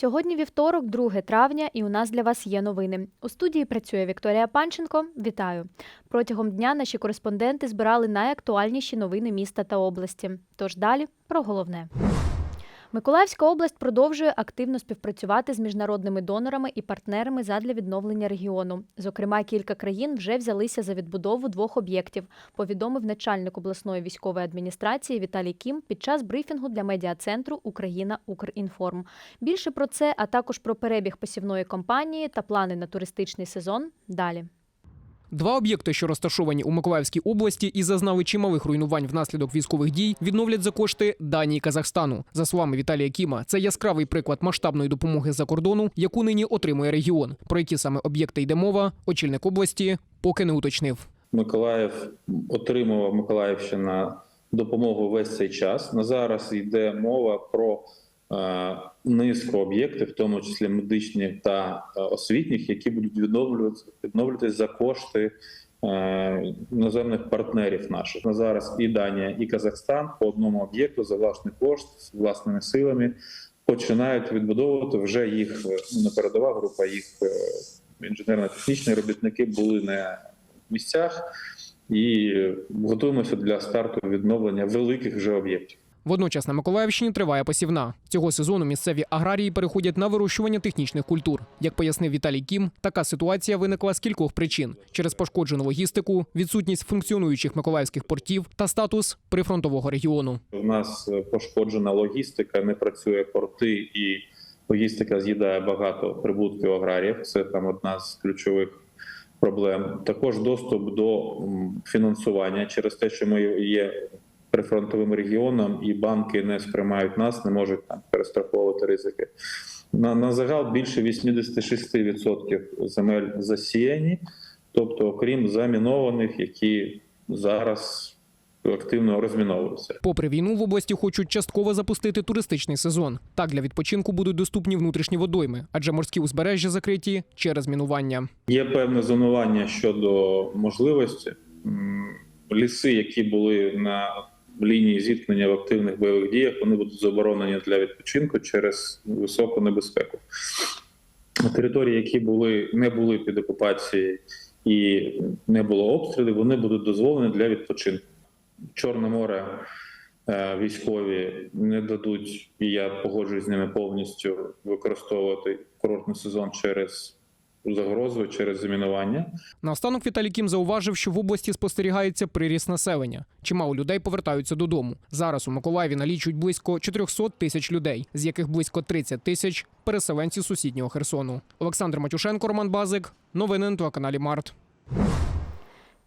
Сьогодні вівторок, 2 травня, і у нас для вас є новини. У студії працює Вікторія Панченко. Вітаю! Протягом дня наші кореспонденти збирали найактуальніші новини міста та області. Тож далі про головне. Миколаївська область продовжує активно співпрацювати з міжнародними донорами і партнерами задля відновлення регіону. Зокрема, кілька країн вже взялися за відбудову двох об'єктів. Повідомив начальник обласної військової адміністрації Віталій Кім під час брифінгу для медіа-центру Україна Укрінформ. Більше про це, а також про перебіг посівної кампанії та плани на туристичний сезон. Далі. Два об'єкти, що розташовані у Миколаївській області і зазнали чималих руйнувань внаслідок військових дій, відновлять за кошти Данії і Казахстану. За словами Віталія Кіма, це яскравий приклад масштабної допомоги за кордону, яку нині отримує регіон. Про які саме об'єкти йде мова, очільник області поки не уточнив. Миколаїв отримував Миколаївщина допомогу весь цей час. На зараз йде мова про е, низку об'єктів, в тому числі медичні та е, освітніх, які будуть відновлюватися відновлюватись за кошти е, іноземних партнерів наших. На зараз і Данія, і Казахстан по одному об'єкту за власний кошт з власними силами починають відбудовувати вже їх е, ну, не передова група, їх інженерно-технічні робітники були на місцях і готуємося для старту відновлення великих вже об'єктів. Водночас на Миколаївщині триває посівна. Цього сезону місцеві аграрії переходять на вирощування технічних культур. Як пояснив Віталій Кім, така ситуація виникла з кількох причин: через пошкоджену логістику, відсутність функціонуючих миколаївських портів та статус прифронтового регіону. У нас пошкоджена логістика, не працює порти, і логістика з'їдає багато прибутків аграріїв. Це там одна з ключових проблем. Також доступ до фінансування через те, що ми є прифронтовим регіоном, і банки не сприймають нас, не можуть там перестраховувати ризики. На, на загал більше 86% земель засіяні, тобто окрім замінованих, які зараз активно розміновуються. Попри війну в області хочуть частково запустити туристичний сезон. Так для відпочинку будуть доступні внутрішні водойми, адже морські узбережжя закриті через мінування. Є певне зонування щодо можливості. Ліси, які були на лінії зіткнення в активних бойових діях, вони будуть заборонені для відпочинку через високу небезпеку. Території, які були не були під окупацією і не було обстрілів, вони будуть дозволені для відпочинку. Чорне море е, військові не дадуть, і я погоджуюсь з ними повністю використовувати курортний сезон через загрозу, через замінування. Наостанок Віталій Кім зауважив, що в області спостерігається приріст населення. Чимало людей повертаються додому. Зараз у Миколаєві налічують близько 400 тисяч людей, з яких близько 30 тисяч переселенці сусіднього Херсону. Олександр Матюшенко, Роман Базик. Новини на телеканалі Март.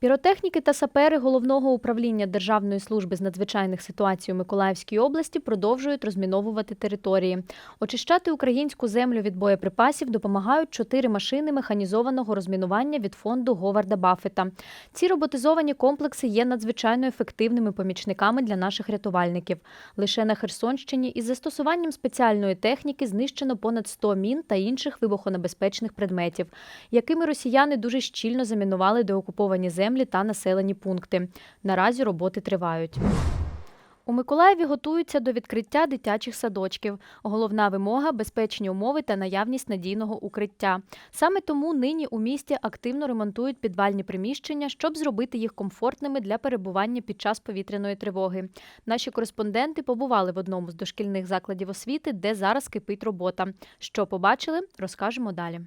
Піротехніки та сапери головного управління Державної служби з надзвичайних ситуацій у Миколаївській області продовжують розміновувати території. Очищати українську землю від боєприпасів допомагають чотири машини механізованого розмінування від фонду Говарда Баффета. Ці роботизовані комплекси є надзвичайно ефективними помічниками для наших рятувальників. Лише на Херсонщині із застосуванням спеціальної техніки знищено понад 100 мін та інших вибухонебезпечних предметів, якими росіяни дуже щільно замінували деокуповані землі та населені пункти. Наразі роботи тривають. У Миколаєві готуються до відкриття дитячих садочків. Головна вимога безпечні умови та наявність надійного укриття. Саме тому нині у місті активно ремонтують підвальні приміщення, щоб зробити їх комфортними для перебування під час повітряної тривоги. Наші кореспонденти побували в одному з дошкільних закладів освіти, де зараз кипить робота. Що побачили, розкажемо далі.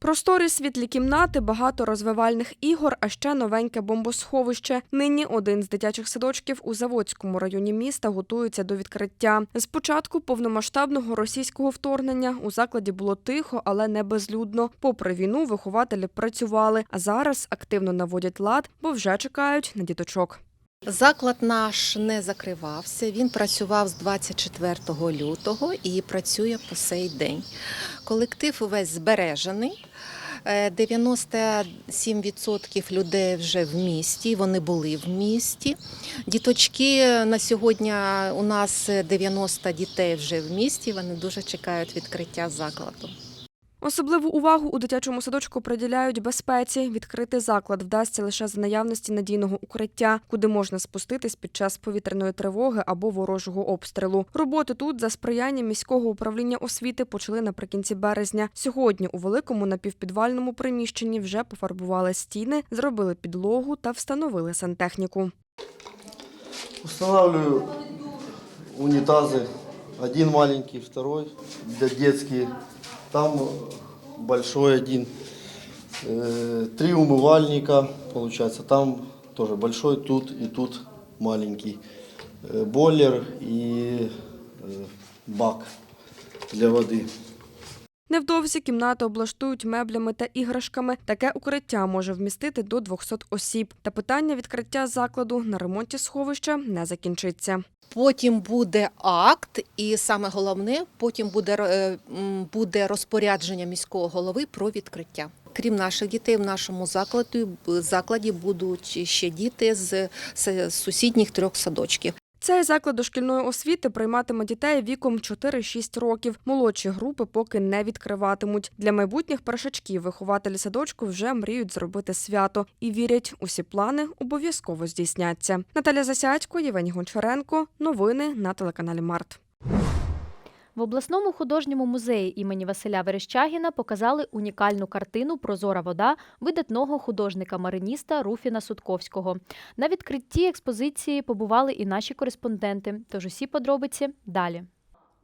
Просторі світлі кімнати, багато розвивальних ігор, а ще новеньке бомбосховище. Нині один з дитячих садочків у Заводському районі міста готується до відкриття. З початку повномасштабного російського вторгнення у закладі було тихо, але не безлюдно. Попри війну, вихователі працювали, а зараз активно наводять лад, бо вже чекають на діточок. Заклад наш не закривався. Він працював з 24 лютого і працює по сей день. Колектив увесь збережений. Е, 97% людей вже в місті. Вони були в місті. Діточки на сьогодні у нас 90 дітей вже в місті. Вони дуже чекають відкриття закладу. Особливу увагу у дитячому садочку приділяють безпеці. Відкрити заклад вдасться лише за наявності надійного укриття, куди можна спуститись під час повітряної тривоги або ворожого обстрілу. Роботи тут за сприяння міського управління освіти почали наприкінці березня. Сьогодні у великому напівпідвальному приміщенні вже пофарбували стіни, зробили підлогу та встановили сантехніку. Устанавливаю унитазы. Один маленький, второй для детские. Там большой один. Э, Три умывальника, получается. Там тоже большой, тут и тут маленький. Э, Бойлер и э, бак для воды. Невдовзі кімнати облаштують меблями та іграшками. Таке укриття може вмістити до 200 осіб. Та питання відкриття закладу на ремонті сховища не закінчиться. Потім буде акт, і саме головне, потім буде, е, буде розпорядження міського голови про відкриття. Крім наших дітей, в нашому закладі, закладі будуть ще діти з, з сусідніх трьох садочків. Цей заклад дошкільної освіти прийматиме дітей віком 4-6 років. Молодші групи поки не відкриватимуть. Для майбутніх першачків вихователі садочку вже мріють зробити свято і вірять, усі плани обов'язково здійсняться. Наталя Засядько, Євгеній Гончаренко. Новини на телеканалі Март. В обласному художньому музеї імені Василя Верещагіна показали унікальну картину Прозора вода видатного художника-мариніста Руфіна Сутковського. На відкритті експозиції побували і наші кореспонденти. Тож усі подробиці далі.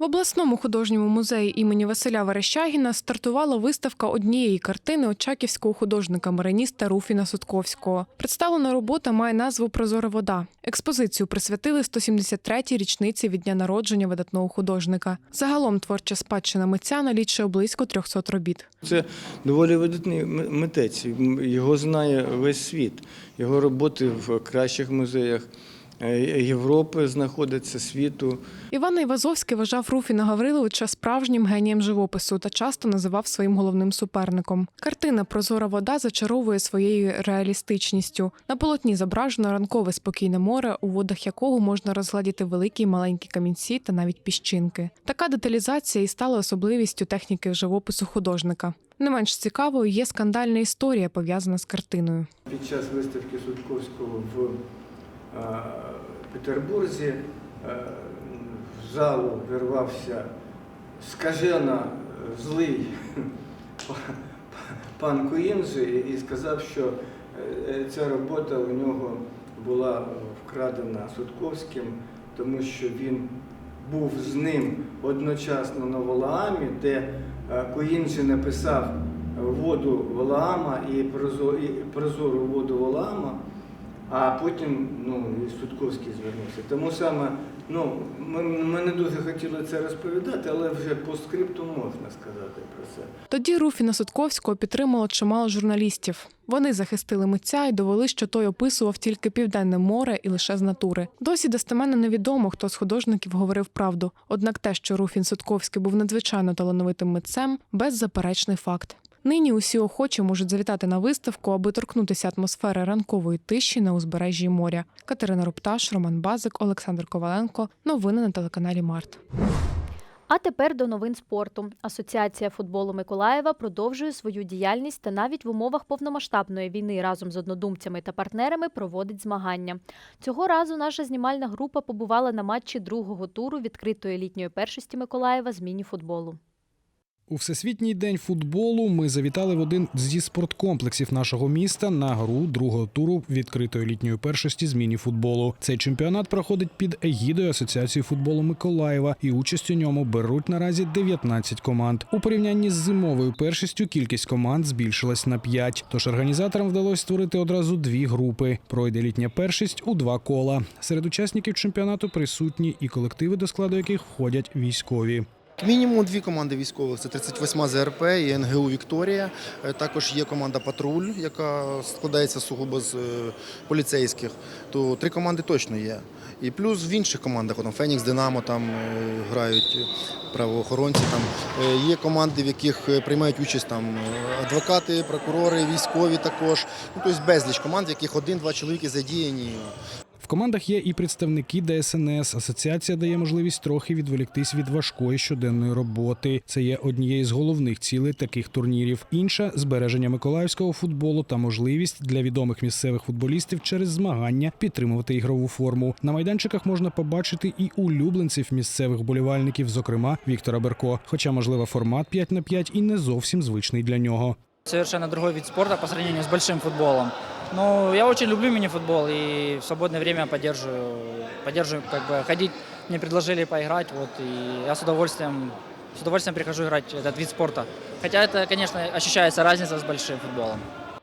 Обласному художньому музеї імені Василя Верещагіна стартувала виставка однієї картини очаківського художника-мариніста Руфіна Сутковського. Представлена робота має назву Прозора вода. Експозицію присвятили 173-й річниці від дня народження видатного художника. Загалом творча спадщина митця налічує близько 300 робіт. Це доволі видатний митець. Його знає весь світ. Його роботи в кращих музеях Європи знаходяться світу. Іван Івазовський вважав Руфіна Гавриловича справжнім генієм живопису та часто називав своїм головним суперником. Картина Прозора вода зачаровує своєю реалістичністю. На полотні зображено ранкове спокійне море, у водах якого можна розгладіти великі й маленькі камінці та навіть піщинки. Така деталізація і стала особливістю техніки живопису художника. Не менш цікавою є скандальна історія, пов'язана з картиною. Під час виставки Судковського в е, Петербурзі е, в залу вирвався скажено е, злий па- па- пан Куінджи і сказав, що е, ця робота у нього була вкрадена Судковським, тому що він був з ним одночасно на Валаамі, де е, написав воду Валаама і прозору воду Валаама, а потім ну, і Судковський звернувся. Тому саме ну, ми, ми не дуже хотіли це розповідати, але вже по скрипту можна сказати про це. Тоді Руфіна Сутковського підтримало чимало журналістів. Вони захистили митця і довели, що той описував тільки південне море і лише з натури. Досі достеменно невідомо, хто з художників говорив правду. Однак те, що Руфін Сутковський був надзвичайно талановитим митцем, беззаперечний факт. Нині усі охочі можуть завітати на виставку, аби торкнутися атмосфери ранкової тиші на узбережжі моря. Катерина Рупташ, Роман Базик, Олександр Коваленко. Новини на телеканалі Март. А тепер до новин спорту. Асоціація футболу Миколаєва продовжує свою діяльність та навіть в умовах повномасштабної війни разом з однодумцями та партнерами проводить змагання. Цього разу наша знімальна група побувала на матчі другого туру відкритої літньої першості Миколаєва з міні-футболу. У всесвітній день футболу ми завітали в один зі спорткомплексів нашого міста на гру другого туру відкритої літньої першості з міні-футболу. Цей чемпіонат проходить під егідою Асоціації футболу Миколаєва, і участь у ньому беруть наразі 19 команд. У порівнянні з зимовою першістю кількість команд збільшилась на 5. Тож організаторам вдалося створити одразу дві групи. Пройде літня першість у два кола. Серед учасників чемпіонату присутні і колективи, до складу яких входять військові. Мінімум дві команди військових це 38 ЗРП і НГУ Вікторія. Е, Також є команда Патруль, яка складається сугубо з е, поліцейських. То три команди точно є. І плюс в інших командах, там Фенікс, Динамо там е, грають правоохоронці. Там є команди, в яких приймають участь там адвокати, прокурори, військові також. Ну тобто безліч команд, в яких один-два чоловіки задіяні. В командах є і представники ДСНС. Асоціація дає можливість трохи відволіктись від важкої щоденної роботи. Це є однією з головних цілей таких турнірів. Інша збереження миколаївського футболу та можливість для відомих місцевих футболістів через змагання підтримувати ігрову форму. На майданчиках можна побачити і улюбленців місцевих болівальників, зокрема Віктора Берко. Хоча, можливо, формат 5 на 5 і не зовсім звичний для нього. Совершенно другой вид спорта по сравнению с большим футболом. Но я очень люблю мини-футбол и в свободное время поддерживаю, поддерживаю как бы ходить. Мне предложили поиграть, вот, и я с удовольствием, с удовольствием прихожу играть в этот вид спорта. Хотя это, конечно, ощущается разница с большим футболом.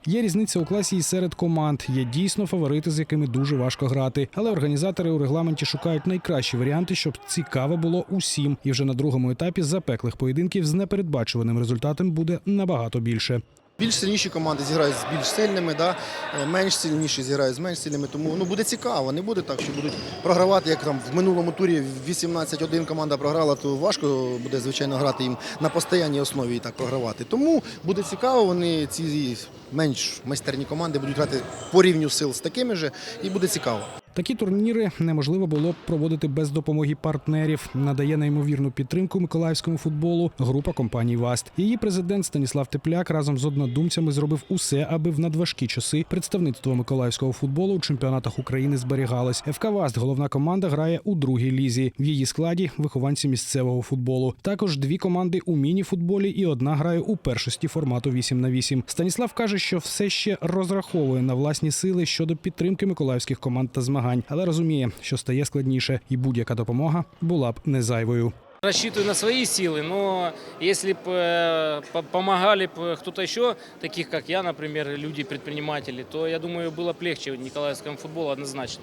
Є різниця у класі і серед команд. Є дійсно фаворити, з якими дуже важко грати. Але організатори у регламенті шукають найкращі варіанти, щоб цікаво було усім. І вже на другому етапі запеклих поєдинків з непередбачуваним результатом буде набагато більше. Більш сильніші команди зіграють з більш сильними, да? е, менш сильніші зіграють з менш сильними. Тому ну, буде цікаво. Не буде так, що будуть програвати, як там в минулому турі 18-1 команда програла, то важко буде, звичайно, грати їм на постійній основі і так програвати. Тому буде цікаво, вони ці менш майстерні команди будуть грати по рівню сил з такими же, і буде цікаво. Такі турніри неможливо було б проводити без допомоги партнерів. Надає неймовірну підтримку миколаївському футболу група компаній ВАСТ. Її президент Станіслав Тепляк разом з однодумцями зробив усе, аби в надважкі часи представництво миколаївського футболу у чемпіонатах України зберігалось. ФК ВАСТ, головна команда, грає у другій лізі. В її складі вихованці місцевого футболу. Також дві команди у міні-футболі і одна грає у першості формату 8 на 8 Станіслав каже, що все ще розраховує на власні сили щодо підтримки миколаївських команд та змагань, але розуміє, що стає складніше, і будь-яка допомога була б не зайвою. Рассчитываю на свои силы, но если бы помогали бы кто-то еще, таких как я, например, люди-предприниматели, то я думаю, было бы легче в николаевском футболу однозначно.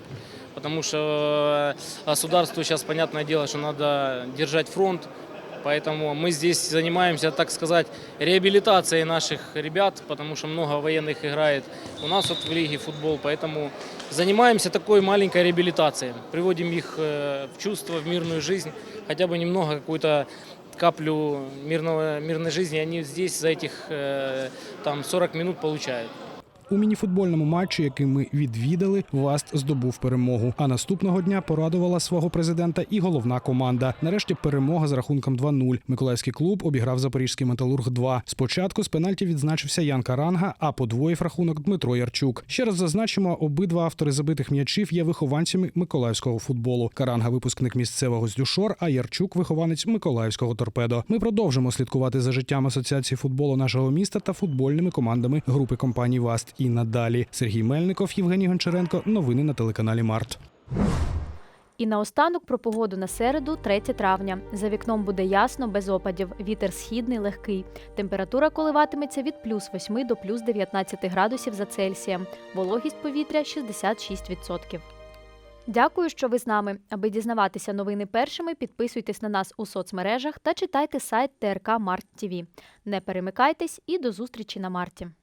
Потому что государству сейчас, понятное дело, что надо держать фронт, Поэтому мы здесь занимаемся, так сказать, реабилитацией наших ребят, потому что много военных играет у нас вот в лиге футбол. Поэтому занимаемся такой маленькой реабилитацией. Приводим их э, в чувство, в мирную жизнь, хотя бы немного какую-то каплю мирного, мирной жизни они здесь за этих э, там 40 минут получают. У мініфутбольному матчі, який ми відвідали, Васт здобув перемогу. А наступного дня порадувала свого президента і головна команда. Нарешті перемога з рахунком 2-0. Миколаївський клуб обіграв запорізький металург 2 Спочатку з пенальті відзначився Ян Каранга, а подвоїв рахунок Дмитро Ярчук. Ще раз зазначимо, обидва автори забитих м'ячів є вихованцями миколаївського футболу. Каранга випускник місцевого з Дюшор, а Ярчук вихованець миколаївського торпедо. Ми продовжимо слідкувати за життям асоціації футболу нашого міста та футбольними командами групи компаній Васт і надалі. Сергій Мельников, Євгеній Гончаренко. Новини на телеканалі Март. І наостанок про погоду на середу, 3 травня. За вікном буде ясно, без опадів. Вітер східний легкий. Температура коливатиметься від плюс 8 до плюс 19 градусів за Цельсієм. Вологість повітря 66%. Дякую, що ви з нами. Аби дізнаватися новини першими, підписуйтесь на нас у соцмережах та читайте сайт ТРК Март ТВ. Не перемикайтесь і до зустрічі на марті.